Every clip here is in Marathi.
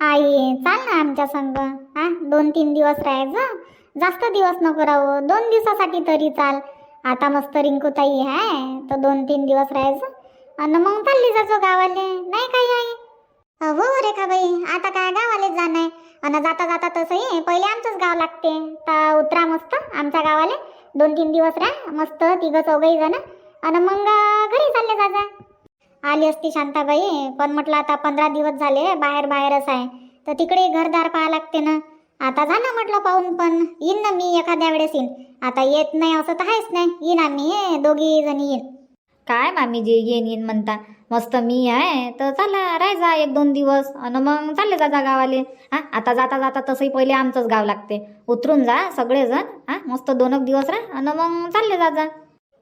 आई चाल ना आमच्या संग. हा दोन तीन दिवस राहायचं. जास्त दिवस नको राहू. दोन दिवसासाठी तरी चाल. आता मस्त रिंकूताई आहे तर दोन तीन दिवस राहायचं. आणि मग चालली जातो गावाले. नाही काही आई? हो रेखाबाई आता काय गावाले जाणं आहे आणि जाता जाता तसंही पहिले आमचंच गाव लागते. तर उतरा मस्त आमच्या गावाले. दोन तीन दिवस राहा. मस्त तिघं चौघही जण. आणि मग घरी चालले जाजा. आली असती शांताबाई. पण म्हटलं आता पंधरा दिवस झाले बाहेर बाहेरच आहे. तर तिकडे घरदार पाहा लागते ना. आता झालं म्हटलं पाहून पण. येईन ना मी एखाद्या वेळेस येईन. आता येत नाही असं तर आहेच नाही. येईन आम्ही दोघी जणी येईन. काय मामीजी येईन येईन म्हणता. मस्त मी आहे. तर चला राहायचा एक दोन दिवस. आणि मग चालले जा गावाले. हा आता जाता जाता तसंही पहिले आमचंच गाव लागते. उतरून जा सगळेजण. हा मस्त दोन एक दिवस राहा. आणि मग चालले जा जा.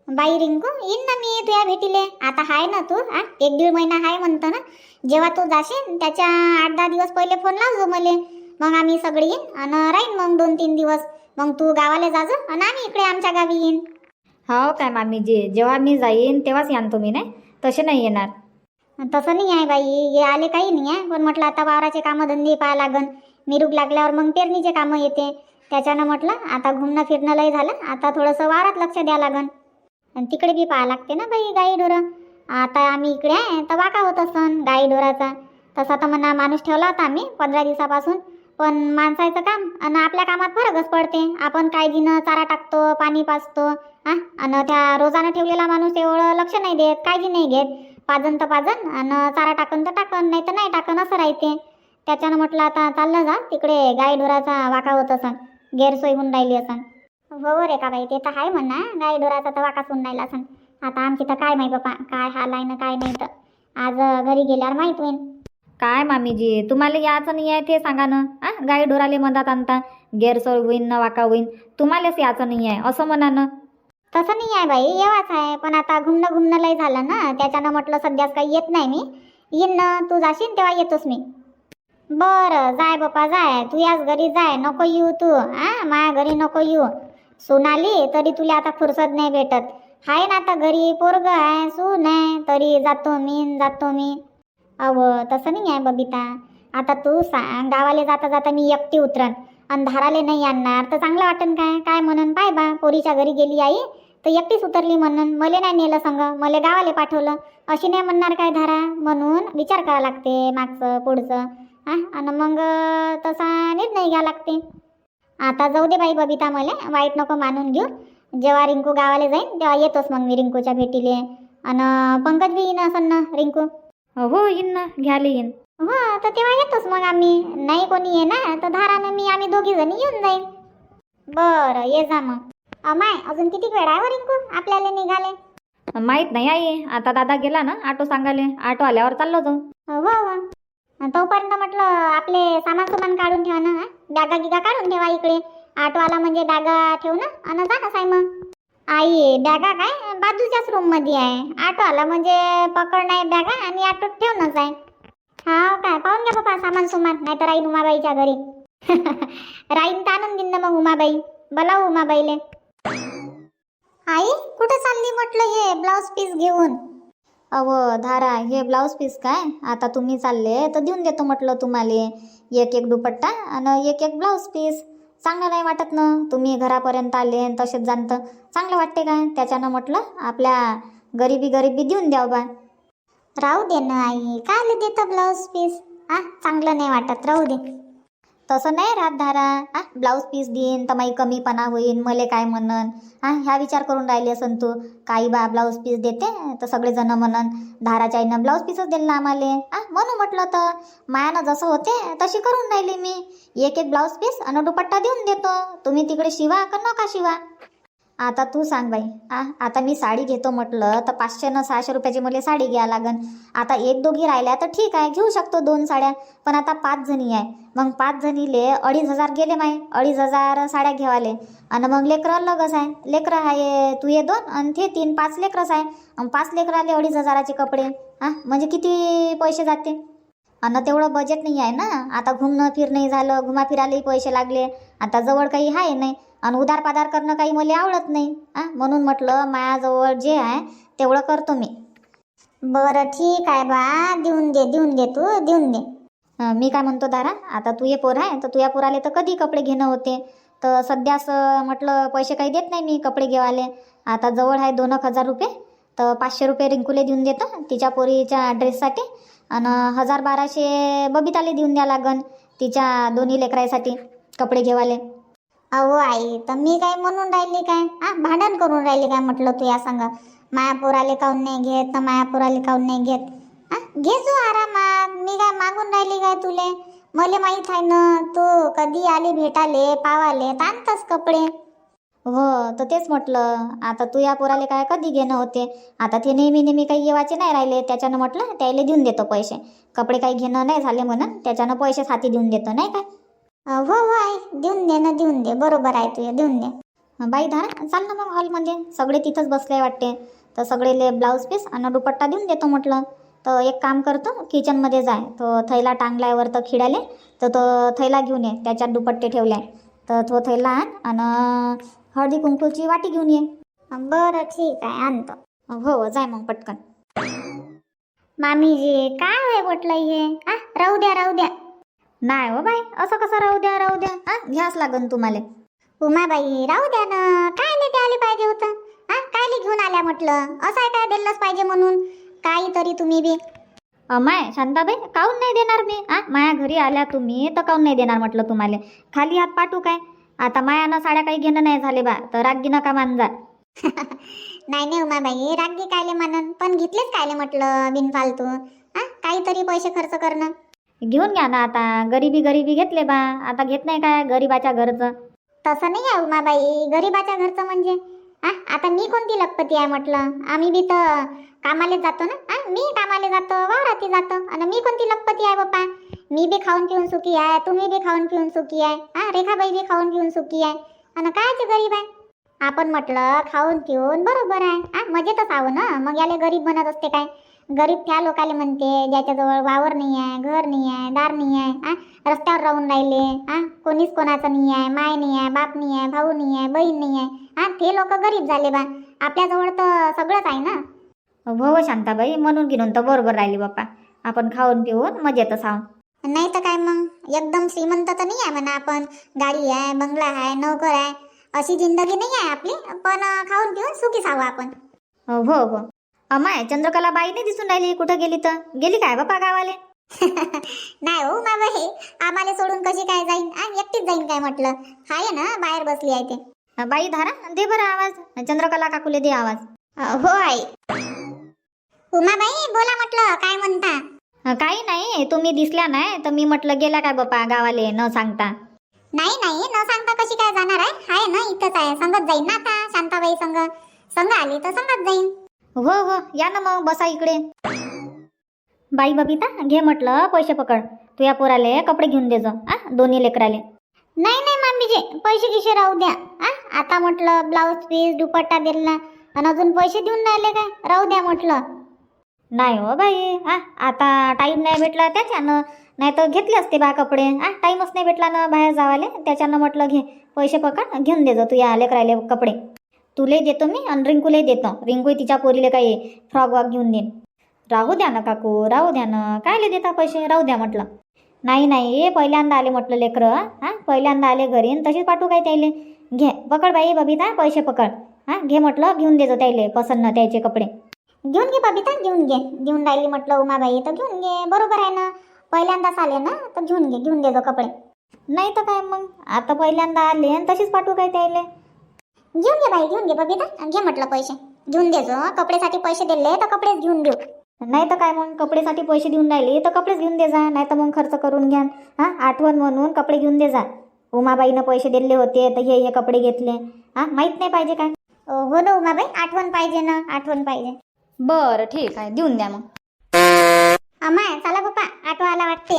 बाई रिंकू येईन ना मी तुझ्या भेटीले. आता हाय ना तू हा एक दीड महिना हाय म्हणतो ना. जेव्हा तू जाशील त्याच्या आठ दहा दिवस पहिले फोन लावजो मले. मग आम्ही सगळे येईन आणि राहीन मग दोन तीन दिवस. मग तू गावाला जाजो आणि आम्ही इकडे आमच्या गावी येईन. हो काय मामीजी जेव्हा मी जाईन तेव्हाच यान तुम्ही नाही? तसे नाही येणार. तसं नाही आहे बाई हे आले काही नाही आहे. पण म्हटलं आता वावराचे कामं धंदे पाहा लागन. मिरूग लागल्यावर मग पेरणीचे कामं येते. त्याच्यानं म्हटलं आता घुमणं फिरणं लय झालं. आता थोडंसं वावरात लक्ष द्या लागन. आणि तिकडे बी पाहा लागते ना बाई गाई ढोरं आता आम्ही इकडे आहे तर वाका होत असन गाई ढोराचा तसा तर म्हणा माणूस ठेवला होता आम्ही पंधरा दिवसापासून. पण माणसाचं काम आणि आपल्या कामात फरकच पडते. आपण काळजीनं चारा टाकतो पाणी पाजतो हा आणि त्या रोजानं ठेवलेला माणूस एवढं लक्ष नाही देत काळजी नाही घेत. पाजन तर पाजन आणि चारा टाकन तर टाकन नाही तर नाही टाकन असं राहते. त्याच्यानं म्हटलं आता चाललं जा तिकडे गाई ढोराचा वाका होत असन गैरसोय होऊन राहिली असन. हो रे का बाई? ते तर आहे म्हणा. गाय ढोराचा तर वाकाच होऊन राहिला असन. आता आमची तर काय माहिती बापा? काय हाल आहे ना काय नाही तर. आज घरी गेल्यावर माहीत होईन. काय मामीजी? तुम्हाला याचं नाही आहे ते सांगा ना. हा गाई ढोराले मधात आणता. गैरसोय होईन ना वाका होईन. तुम्हालाच याचं नाही आहे. असं म्हणा ना. तसं नाही आहे बाई. येवाच आहे. पण आता घुमणं घुमणं लय झालं ना. त्याच्यानं म्हटलं सध्याच काही येत नाही मी. येईन ना. तू जाशील तेव्हा येतोस मी. बरं. जाय बापा जाय. तू याच घरी जाय. नको येऊ तू. आ माझ्या घरी नको येऊ. सोनाली तरी तुला आता फुरसत नाही भेटत. हाय ना आता घरी पोरग आहे सून आहे तरी जातो मी जातो मी. अव तसं नाही आहे बबिता. आता तू सांग गावाला जाता जाता मी एकटी उतरन. आणि नाही आणणार तर चांगलं वाटन काय? काय म्हणून? पाय बा पोरीच्या घरी गेली आई तर एकटीच उतरली म्हणून. मले नाही नेलं संग मले गावाले पाठवलं. अशी नाही म्हणणार काय धारा? म्हणून विचार करावा लागते मागचं पुढचं. हा आणि मग तसा निर्णय घ्या लागते. आता जाऊ दे बाई बबिता मला वाईट नको मानून घेऊ. जेव्हा रिंकू गावाला जाईन तेव्हा येतोच मग मी रिंकूच्या भेटीले. आणि पंकज बी येईन असं ना रिंकू? हो येईन ना घ्याले येईन. हो तर तेव्हा येतोच मग आम्ही. नाही कोणी येणार तर धारानं मी आम्ही दोघी जणी येऊन जाईन. बरं ये जा मग. अमाय अजून किती वेळ आहे हो रिंकू? आपल्याला निघाले. माहीत नाही आई आता दादा गेला ना ऑटो सांगाले ऑटो आल्यावर चाललो जाऊ. हो हो. तोपर्यंत म्हटलं आपले सामान सुमान काढून ठेवा ना बॅगा गिगा काढून ठेवा इकडे. आटोवाला म्हणजे बॅगा ठेवू ना? आणि जाणंच आहे मग. आई बॅगा काय? बाजूच्याच रूममध्ये आहे. ऑटो आला म्हणजे पकड नाही बॅगा आणि ऑटो ठेवूनच आहे हा काय? पाहून घ्या बाबा सामान सुमान नाही तर राहीन उमाबाईच्या घरी. राईन तर आणून देईन ना मग उमाबाई. बोला उमाबाईले. आई कुठे चालली म्हटलं हे ब्लाऊज पीस घेऊन? अव धारा हे ब्लाऊज पीस काय? आता तुम्ही चालले तर देऊन देतो म्हटलं तुम्हाला. एक एक दुपट्टा आणि एक एक ब्लाऊज पीस चांगलं नाही वाटत ना? तुम्ही घरापर्यंत आले तसेच जाणत. चांगलं वाटते काय? त्याच्यानं म्हटलं आपल्या गरिबी गरिबी देऊन द्याव बा. राहू दे ना आई काय देतं ब्लाऊज पीस आ चांगलं नाही वाटत राहू दे. तसं नाही राहत धारा. आ ब्लाऊज पीस देईन तर माई कमीपणा होईन मले काय म्हणन? हा ह्या विचार करून राहिली असन तू. काही बा ब्लाऊज पीस देते तर सगळेजण म्हणन धाराच्या आईनं ब्लाऊज पीसच दिलं ना आम्हाला. आ म्हणून म्हटलं तर मायानं जसं होते तशी करून राहिली मी. एक एक ब्लाऊज पीस आणि दुपट्टा देऊन देतो. तुम्ही तिकडे शिवा का नका शिवा? आता तू सांग बाई. आ आता मी साडी घेतो म्हटलं तर पाचशे न सहाशे रुपयाची मला साडी घ्या लागन. आता एक दोघी राहिल्या तर ठीक आहे घेऊ शकतो दोन साड्या. पण आता पाच जणी आहे. मग पाच जणीले अडीच हजार गेले माय अडीच हजार साड्या घेवाले. आणि मग लेकरं लगच आहे. लेकरं आहे तू ये दोन आणि ते तीन. पाच लेकरच आहे. पाच लेकराले अडीच हजाराचे कपडे. हा म्हणजे किती पैसे जाते? आणि तेवढं बजेट नाही आहे ना. आता घुमणं फिरणंही झालं. घुमा फिरायलाही पैसे लागले. आता जवळ काही आहे नाही. आणि उधार पाधार करणं काही मला आवडत नाही. हां म्हणून म्हटलं माझ्याजवळ जे आहे तेवढं करतो मी. बरं ठीक आहे बा देऊन दे देऊन दे तू देऊन दे. अं, मी काय म्हणतो दारा आता तू हे पोर आहे तर तुझ्या पोराले तर कधी कपडे घेणं होते? तर सध्या असं म्हटलं पैसे काही देत नाही मी कपडे घेवाले. आता जवळ आहे दोन एक हजार रुपये तर पाचशे रुपये रिंकूले देऊन देतो तिच्या पोरीच्या ड्रेससाठी. आणि हजार बाराशे बबिताले देऊन द्या लागन तिच्या दोन्ही लेकरासाठी कपडे घेवाले. अहो आई तर मी काय म्हणून राहिली काय? हा भांडण करून राहिली काय म्हटलं तू या सांग? मायापुराले काऊन नाही घेत तर मायापुराले काऊन नाही घेत? हा घे जो आरामात मी काय मागून राहिली काय तुले? मला माहीत आहे ना तू कधी आली भेटाले पावाले तर कपडे. हो तर तेच म्हटलं आता तू या पोराले काय कधी घेणं होते? आता ते नेहमी नेहमी काही येवाचे नाही राहिले त्याच्यानं म्हटलं त्याला देऊन देतो पैसे. कपडे काही घेणं नाही झाले म्हणून त्याच्यानं पैसे हाती देऊन देतो नाही काय हो हो आई. देऊन दे ना देऊन दे. बरोबर आहे तुझे देऊन दे. बाई धारा. चाल ना मग हॉलमध्ये सगळे तिथंच बसले वाटते. तर सगळेले ब्लाऊज पीस आणि दुपट्टा देऊन देतो म्हटलं. तर एक काम करतो किचनमध्ये जाय. तो थैला टांगलाय वर तर खिडाले तर तो थैला घेऊन ये. त्याच्यात दुपट्टे ठेवले. आहे तर तो थैला आण आणि हळदी कुंकूची वाटी घेऊन ये. बरं ठीक आहे. आणतो. हो हो. जाय मग पटकन. मामीजी काय आहे म्हटलं हे? आ राहू द्या राहू द्या. नाही हो बाई असं कसं राहू द्या राहू द्या. हा घ्यास लागन तुम्हाला. उमाबाई राहू द्या ना. काय नाही द्यायला पाहिजे होतं? हा कायले घेऊन आल्या म्हटलं? असं आहे काय दिलंच पाहिजे म्हणून? काहीतरी तुम्ही बी. अमाय शांताबाई काहून नाही देणार मी? आ माया घरी आल्या तुम्ही तर काहून नाही देणार म्हटलं तुम्हाला? खाली हात पाठवू काय? आता मायानं साड्या काही घेणं नाही झाले बा तर रागी नका मानजा. नाही नाही उमाबाई रागी कायले मानन? पण घेतलेच कायले म्हटलं बिनफालतू? हा काहीतरी पैसे खर्च करणं? घेऊन घ्या ना आता. गरिबी गरिबी घेतले बा. आता घेत नाही काय गरिबाच्या घरचं? तसं नाही आहे उमाबाई. गरीबाच्या घरचं म्हणजे? हा आता मी कोणती लखपती आहे म्हटलं? आम्ही बी तर कामाला जातो ना? हा मी कामाला जातो वावराती जातो. आणि मी कोणती लखपती आहे बाप्पा? मी बी खाऊन पिऊन सुखी आहे. तुम्ही बी खाऊन पिऊन सुखी आहे. हा रेखाबाई बी खाऊन पिऊन सुखी आहे. आणि कायचे गरीब आहे? आपण म्हटलं खाऊन पिऊन बरोबर आहे. हा मजेतच आहो ना? मग याले गरीब म्हणत असते काय? गरीब त्या लोकाले म्हणते ज्याच्याजवळ वावर नाही आहे घर नाही आहे दार नाही आहे हा रस्त्यावर राहून राहिले हा कोणीच कोणाचं नाही आहे माय नाही आहे बाप नाही आहे भाऊ नाही आहे बहीण नाही आहे हा ते लोक गरीब झाले बा. आपल्याजवळ तर सगळंच आहे ना? हो हो शांताबाई म्हणून घेऊन तर बरोबर राहिली बाप्पा. आपण खाऊन पिऊन मजेतच आहो नाही तर काय मग? एकदम श्रीमंत तर नाही आहे म्हणा आपण. गाडी आहे बंगला आहे नोकर आहे. अशी जिंदगी नाही आहे आपली पण खाऊन पिऊन सुखीच हवं आपण. हो हो. अमाय चंद्रकला बाई नाही दिसून राहिली कुठं गेली तर? गेली काय बाप्पा गावाले? नाही हो मामा हे. आम्हाला सोडून कशी काय जाईन? आणि एकटीच जाईन काय म्हटलं? आहे ना बाहेर बसली आहे ते. बाई धारा दे बरं आवाज. चंद्रकला काकुले दे आवाज. हो आई. उमाबाई बोला म्हटलं काय म्हणता? काही नाही तुम्ही दिसल्या नाही तर मी म्हटलं गेला काय बाप्पा गावाले न सांगता. नाही नाही न सांगता कशी काय जाणार आहे? आहे ना इथंच आहे. संगत जाईन ना आता शांताबाई संग. संग आली तर संगत जाईन. हो हो या ना मग बसा इकडे. बाई बबिता घे म्हटलं पैसे पकड. तू या पोराले कपडे घेऊन दे जा आ दोन्ही लेकराले. नाही नाही मामीजी पैसे किशे राहू द्या. आ आता म्हटलं ब्लाऊज पीस दुपट्टा दिला आणि अजून पैसे देऊन राहिले काय? राहू द्या म्हटलं. नाही हो बाई आ आता टाईम नाही भेटला त्याच्यानं नाही तर घेतले असते बा कपडे. आ टाईमच नाही भेटला ना बाहेर जावाले त्याच्यानं म्हटलं घे पैसे पकड घेऊन दे जा तू या लेकराले कपडे. तुलाही देतो मी आणि रिंकूलाही देतो. रिंकू तिच्या पोरीला काही फ्रॉक वॉक घेऊन देईन. राहू द्या ना काकू राहू द्या ना. कायले देता पैसे? राहू द्या म्हटलं. नाही नाही पहिल्यांदा आले म्हटलं लेकरं हां? पहिल्यांदा आले घरी आणि तशीच पाठवू काय त्याले? घे पकड बाई बबिता पैसे पकड. हां? घे म्हटलं घेऊन देतो त्याले पसन्न त्याचे कपडे. घेऊन घे बबिता घेऊन घे. घेऊन राहिली म्हटलं उमाबाई तर घेऊन घे. बरोबर आहे ना? पहिल्यांदाच आले ना? तर घेऊन घे घेऊन देतो कपडे. नाही तर काय मग? आता पहिल्यांदा आले आणि तशीच पाठवू काय त्याले? घेऊन घे बाई घेऊन घे बबिता. घे म्हटलं पैसे. घेऊन दे जो कपडेसाठी पैसे दिले तर कपडेच घेऊन देऊ नाही तर काय मग? कपडेसाठी पैसे देऊन राहिले तर कपडेच घेऊन दे जा नाही तर मग खर्च करून घ्या. हां? आठवण म्हणून कपडे घेऊन दे जा. उमाबाईनं पैसे दिले होते तर हे हे कपडे घेतले. हां? माहीत नाही पाहिजे काय? हो ना उमाबाई आठवण पाहिजे ना आठवण पाहिजे. बरं ठीक आहे. देऊन द्या मग. अमाय चला पप्पा आठवा आला वाटते.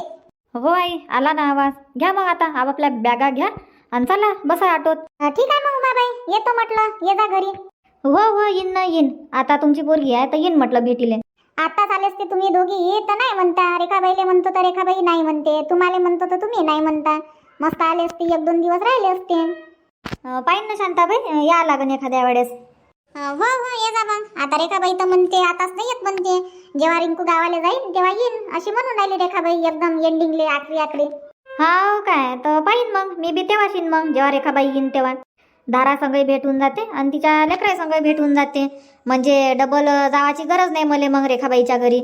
हो आई आला ना आवाज. घ्या मग आता आपापल्या बॅगा घ्या. आणि चला बसा ऑटोत. ठीक आहे मग उमाबाई. येतो म्हटलं. ये जा घरी. हो हो येईन ना येईन. आता तुमची पोरगी आहे तर येईन म्हटलं भेटीले. आता चालेस ते तुम्ही दोघी. तर नाही म्हणता. रेखाबाईले म्हणतो तर रेखाबाई नाही म्हणते. तुम्हाला म्हणतो तर तुम्ही नाही म्हणता. मस्त आले असते एक दोन दिवस राहिले असते. पाहीन ना शांताबाई या लागन एखाद्या वेळेस. हो हो ये जा मग. आता रेखाबाई तर म्हणते आताच नाही येत म्हणते. जेव्हा रिंकू गावाला जाईल तेव्हा येईन. अशी म्हणून राहिली रेखाबाई एकदम एंडिंगले आखरी आखरी. हा काय? तर पाहिन मग. मी बी तेव्हाच येईन मग. जेव्हा रेखाबाई येईन तेव्हा. धारा संगही भेटून जाते आणि तिच्या लेकरा संगही भेटून जाते. म्हणजे डबल जावाची गरज नाही मले मग रेखाबाईच्या घरी.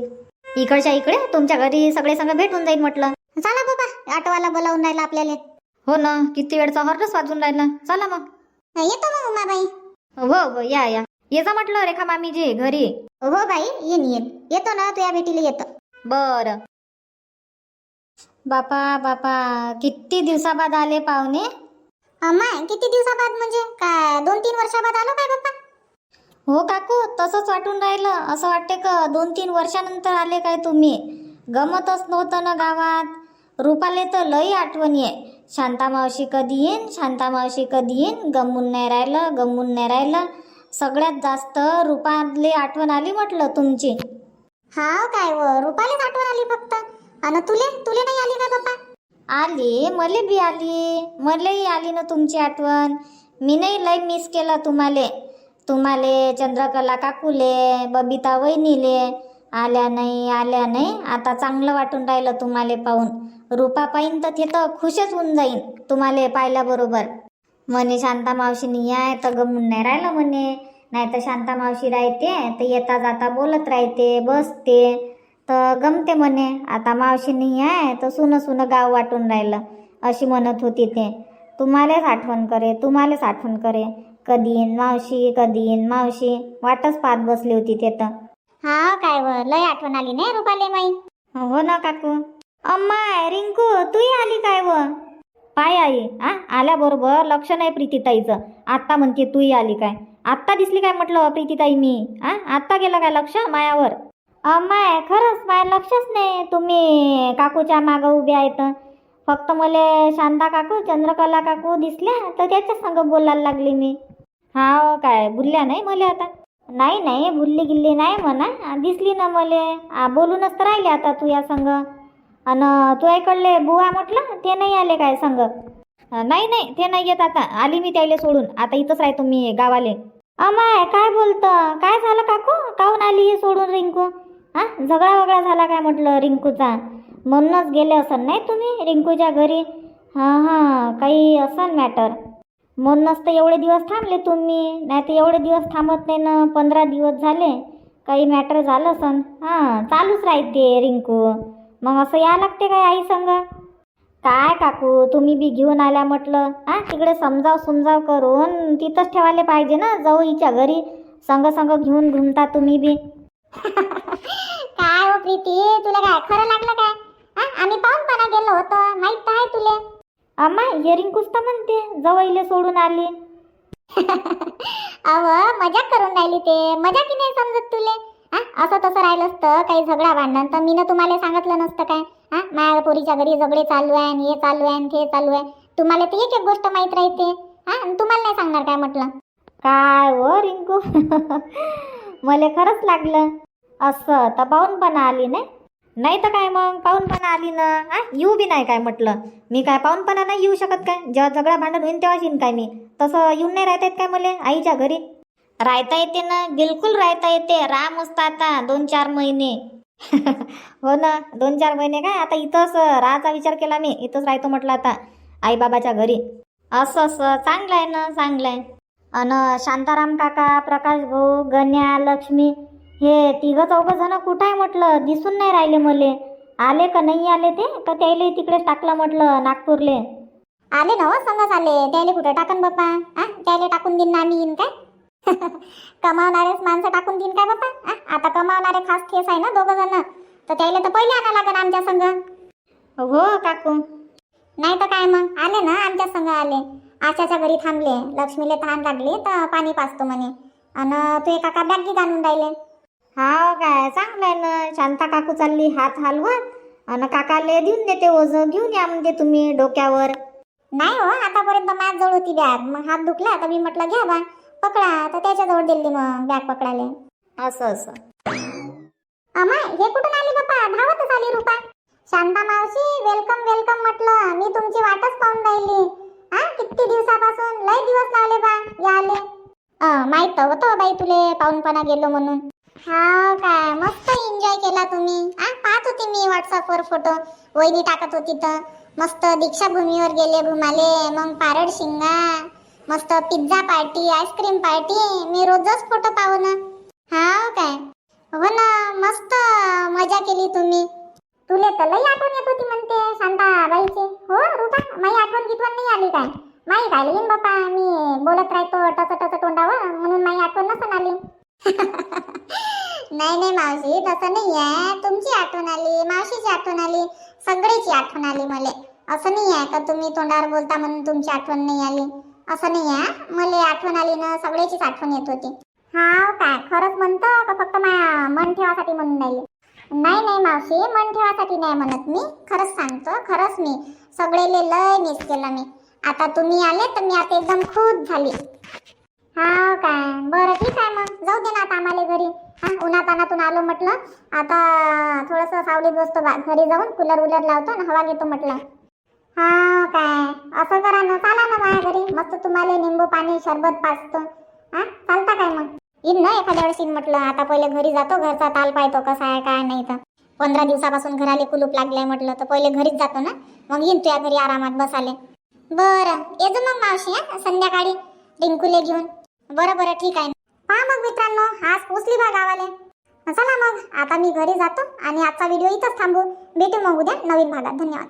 इकडच्या इकडे तुमच्या घरी सगळे संग भेटून जाईल म्हटलं. चला बाबा ऑटोवाला बोलावून राहिला आपल्याला. हो ना किती वेळचा हॉर्नच वाजून राहिला. चला मग. येतो मग उमाबाई. हो हो या या. ये जा म्हटलं रेखा मामीजी घरी. हो बाई येईन येईन. येतो ना तुझ्या भेटीला येतो. बर. बापा बापा किती दिवसाबाद आले पाहुणे? अम्माय किती दिवसाबाद म्हणजे? काय दोन तीन वर्षाबाद आलो काय बाप्पा? हो काकू तसंच वाटून राहिलं. असं वाटते का दोन तीन वर्षानंतर आले काय तुम्ही? गमतच नव्हतं ना गावात. रुपाले तर लई आठवणी आहे शांता मावशी कधी येईन? शांता मावशी कधी येईन? गमून नाही राहिलं गमून नाही राहिलं. सगळ्यात जास्त रुपाले आठवण आली म्हटलं तुमची. हा काय व रुपालीच आठवण आली फक्त. अन तुले? तुले नाही आली का बाप्पा आली मले बी आली. मलाही आली ना तुमची आठवण. मी नाही लय मिस केलं तुम्हाले. तुम्हाले चंद्रकला काकूले बबिता वहिनीले. आल्या नाही आल्या नाही. आता चांगलं वाटून राहिलं तुम्हाले पाहून. रुपा पाहिन तर ते तर खुशच होऊन जाईन तुम्हाले पाहिल्याबरोबर म्हणे शांता मावशीनी याय तर गमून नाही राहिलं म्हणे. नाही तर शांता मावशी राहते तर येता जाता बोलत राहते बसते. तर गमते म्हणे आता मावशी नाही आहे तर सुनं सुनं गाव वाटून राहिलं अशी म्हणत होती ते. तुम्हालाच आठवण करे तुम्हालाच आठवण करे. कधी येईन मावशी कधी येईन मावशी वाटच पाहत बसली होती ते तर. हा काय व लय आठवण आली नाही रुपाली माई? हो ना काकू. अम्माय रिंकू तूही आली काय व? पाय आई आ आल्याबरोबर लक्ष नाही प्रीतीताईचं. आत्ता म्हणते तूही आली काय? आत्ता दिसली काय? म्हटलं प्रीतीताई मी. आ आत्ता गेलं काय लक्ष? मायावर. माय खरंच माय लक्षच नाही. तुम्ही काकूच्या मागं उभे आहेत. फक्त मला शांता काकू चंद्रकला काकू दिसल्या तर त्याच्या संग बोलायला लागली मी. हा हो, काय भुलल्या नाही मला आता? नाही नाही भुलली गिल्ली नाही म्हणा. दिसली ना मले. बोलूनच तर राहिले आता तू या संग. अन तू ऐकडले बुवा म्हटलं ते नाही आले काय संग? नाही नाही ते नाही येत आता. आली मी त्याले सोडून. आता इथंच राहतो मी गावाले. अमाय काय बोलतं? काय झालं काकू? काहून आली हे सोडून रिंकू? हां? झगडा वगळा झाला काय म्हटलं रिंकूचा? म्हणूनच गेले असन नाही तुम्ही रिंकूच्या घरी? हां हां काही असन मॅटर म्हणूनच तर एवढे दिवस थांबले तुम्ही. नाही तर एवढे दिवस थांबत नाही ना. पंधरा दिवस झाले. काही मॅटर झालं असन. हां चालूच राहते रिंकू. मग असं या लागते काय आई संग? काय काकू तुम्ही बी घेऊन आल्या म्हटलं. हा तिकडे समजाव समजाव करून तिथंच ठेवायला पाहिजे ना. जाऊ हिच्या घरी. संग संग घेऊन घुमता तुम्ही बी. प्रीती तुला काय खरं लागलं काय? हा आम्ही पाहूनपणा गेलो होतो माहीत तर आहे तुले. अम्मा हिअरिंग कुस्ता म्हणते जवळले सोडून आली. अव मजाक करून राहिली ते मजा की नाही समजत तुले? हा असं तसं राहिलं असतं काही झगडा भांडण तर मीनं तुम्हाला सांगितलं नसतं काय? हा माझ्या पोरीच्या घरी झगडे चालू आहे आणि हे चालू आहे आणि ते चालू आहे तुम्हाला तर एक एक गोष्ट माहीत राहते. हा आणि तुम्हाला नाही सांगणार काय म्हटलं? काय हो रिंकू? मला खरंच लागलं. असं तर पाहूनपणा आली नाही. नाही तर काय मग? पाहूनपणा आली ना. हा येऊ बी नाही काय म्हटलं. मी काय पाहूनपणा नाही येऊ शकत काय? जेव्हा झगडा भांडण होईन तेव्हाच येईन काय मी? तसं येऊन नाही राहता येत काय मला? आईच्या घरी. राहता येते ना. बिलकुल राहता येते. राम असता आता दोन चार महिने. हो ना. दोन चार महिने काय? आता इथंच राहायचा विचार केला मी. इथंच राहतो म्हटलं आता आईबाबाच्या घरी. असं असं. चांगलं आहे ना चांगलं आहे. अन शांताराम काका प्रकाश भाऊ गण्या लक्ष्मी हे तिघं चौघं जण कुठं आहे म्हटलं? दिसून नाही राहिले मले. आले का नाही आले ते? का त्याला तिकडेच टाकलं म्हटलं नागपूरले. आले ना हो आले त्याले कुठं टाकन बाप्पा? हा त्याले टाकून देईन ना आम्ही येईन काय? कमावणारेच माणसं टाकून देईन काय बाप्पा? हा? आता कमावणारे खास केस आहे ना दोघं जण तर त्याला तर पहिले आणा लागेल आमच्या संग हो काकू. नाही तर काय मग? आले ना आमच्या संग आले. आशाच्या घरी थांबले. लक्ष्मीले तहान लागली तर पाणी पाचतो म्हणे. आणि तू काका बॅगी आणून राहिले. हा काय चांगलं आहे ना. शांता काकू चालली हात हलवत. आणि काकाले देऊन देते ओझ. घेऊन या म्हणते तुम्ही डोक्यावर. नाही हो आतापर्यंत माझ जवळ होती बॅग. मग हात दुखला तर मी म्हटलं घ्या बा पकडा. तर त्याच्याजवळ दिली मग बॅग पकडायला. असं असं. अमाय हे कुठून आली बापा धावतच आली रुपा. शांता मावशी वेलकम वेलकम म्हटलं. मी तुमची वाटच पाहून राहिली. हा किती दिवसापासून? लय दिवस लावले बा या आले माहीत होतं बाई तुले पाहुणपणा गेलो म्हणून. हा काय मस्त एन्जॉय केला तुम्ही. आ पाहत होती मी व्हॉट्सअपवर फोटो वहिनी टाकत होती तर. मस्त दीक्षाभूमीवर गेले घुमाले मग पारड शिंगा मस्त pizza party ice cream party मी रोजच फोटो पाहू ना हा काय. हो ना मस्त मजा केली तुम्ही. तुले तर लई आठवण येत होती म्हणते शांताबाईचे. हो रुपा माई आठवण गिठवण नाही आली काय? माई काय येईन बापा मी बोलत राहतो टच टच तोंडावर म्हणून माई आठवण नसून आली. नाही नाही मावशी तसं नाही आहे तुमची आठवण आली मावशीची आठवण आली सगळीची आठवण आली मला. असं नाही आहे का तुम्ही तोंडावर बोलता म्हणून तुमची आठवण नाही आली? असं नाही आहे मला आठवण आली ना सगळ्याचीच आठवण येत होती. हा काय खरंच म्हणतो का फक्त मन ठेवासाठी म्हणून नाही नाही नाही मावशी मन ठेवासाठी नाही म्हणत मी. खरंच सांगतो खरंच मी. सगळेले लय मिस केलं मी. आता तुम्ही आले तर मी आता एकदम खुश झाली. हा काय? बरं ठीक आहे मग. जाऊ दे ना आता आम्हाला घरी. हा उन्हातानातून आलो म्हटलं. आता थोडंसं सावलीत बसतो बा घरी जाऊन कूलर उलर लावतो ना हवा घेतो म्हटलं. हा काय? असं करा ना. चाला ना माझ्या घरी. मस्त तुम्हाला निंबू पाणी शरबत पाचतो हा चालता काय मग? येईन ना एखाद्या वेळेस येईन म्हटलं. आता पहिले घरी जातो. घरचा ताल पाहतो कसा आहे काय नाही तर. पंधरा दिवसापासून घराले कुलूप लागलंय म्हटलं. तर पहिले घरीच जातो ना. मग येईन तुझ्या घरी आरामात बसाले. बरं. येतो मग मावशी हा. संध्याकाळी रिंकूले घेऊन. बरं बरं ठीक आहे. पहा मग मित्रांनो आज पोचली बा गावाले. चला मग आता मी घरी जातो आणि आजचा व्हिडिओ इथंच थांबू. भेटू मग उद्या नवीन भागात. धन्यवाद.